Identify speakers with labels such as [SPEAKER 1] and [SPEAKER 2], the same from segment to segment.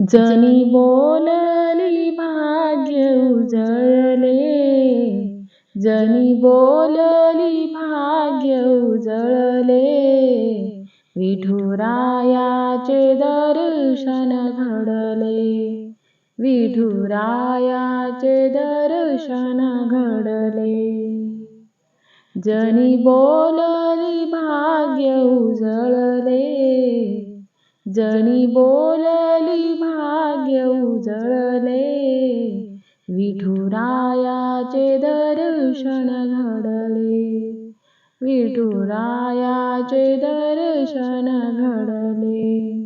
[SPEAKER 1] जनी बोलली भाग्य उजळले. जनी बोलली भाग्य उजळले. विठुरायाचे दर्शन घडले. विठुरायाचे दर्शन घडले. जनी बोलली भाग्य उजळले. जनी बोलली भाग्य उजळले. विठुरायाचे दर्शन घडले. विठुरायाचे दर्शन घडले.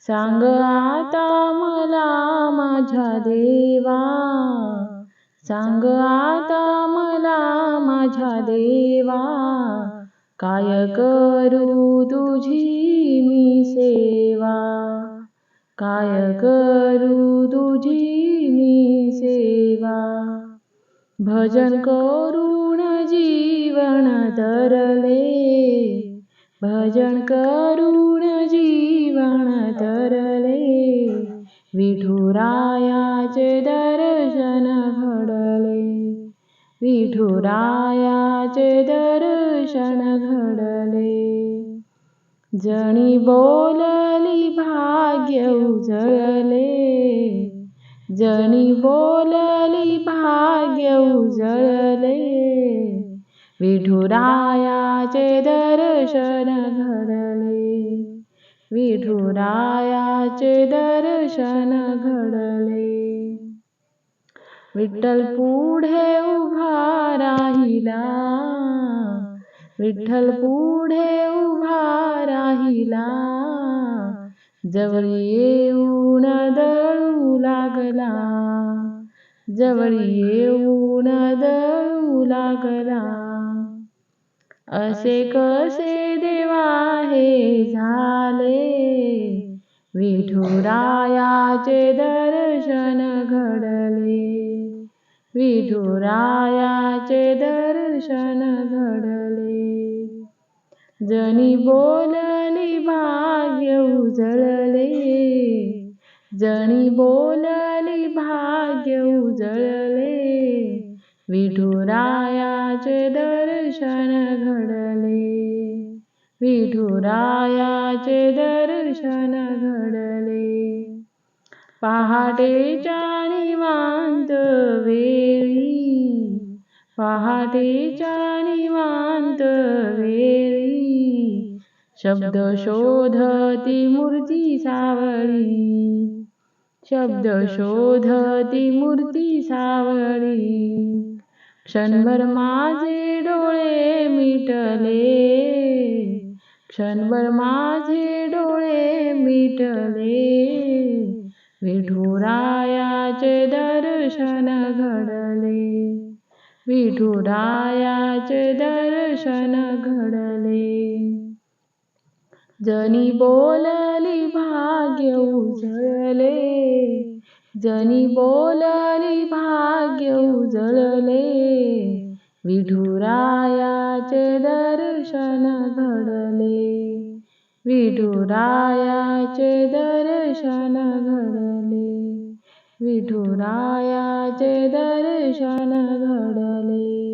[SPEAKER 1] सांग आता मला माझ्या देवा. सांग आता मला माझ्या देवा. काय करू तुझी मी सेवा? काय करू तुझी मी सेवा? भजन करून जीवन तरले? भजन करून जीवन तरले? विठुरायाचे दर्शन घडले? विठुरायाचे दर्शन घडले? जणी बोलली भाग्य उजळले. जणी बोलली भाग्य उजळले. विठुरायाचे दर्शन घडले. विठुरायाचे दर्शन घडले. विठ्ठल पुढे उभा राहिला. विठ्ठल पुढे राहिला जवळ येऊन दळू लागला. जवळ येऊन दळू लागला. असे कसे देवा हे झाले? विठुरायाचे दर्शन घडले. विठुरायाचे दर्शन घडले. जनी बोल उजळले. जणी बोलली भाग्य उजळले. विठुरायाचे दर्शन घडले. विठुरायाचे दर्शन घडले. पहाटेच्या निवांत वेळी. पहाटेच्या निवांत वेळी. शब्द शोधती मूर्ती सावळी. शब्द शोधती मूर्ती सावळी. क्षणभर माझे डोळे मिटले. क्षणभर माझे डोळे मिटले. विठुरायाचे दर्शन घडले. विठुरायाचे दर्शन घडले. जनी बोलली भाग्य उजळले. जनी बोलली भाग्य उजळले. विठुरायाचे दर्शन घडले. विठुरायाचे दर्शन घडले. विठुरायाचे दर्शन घडले.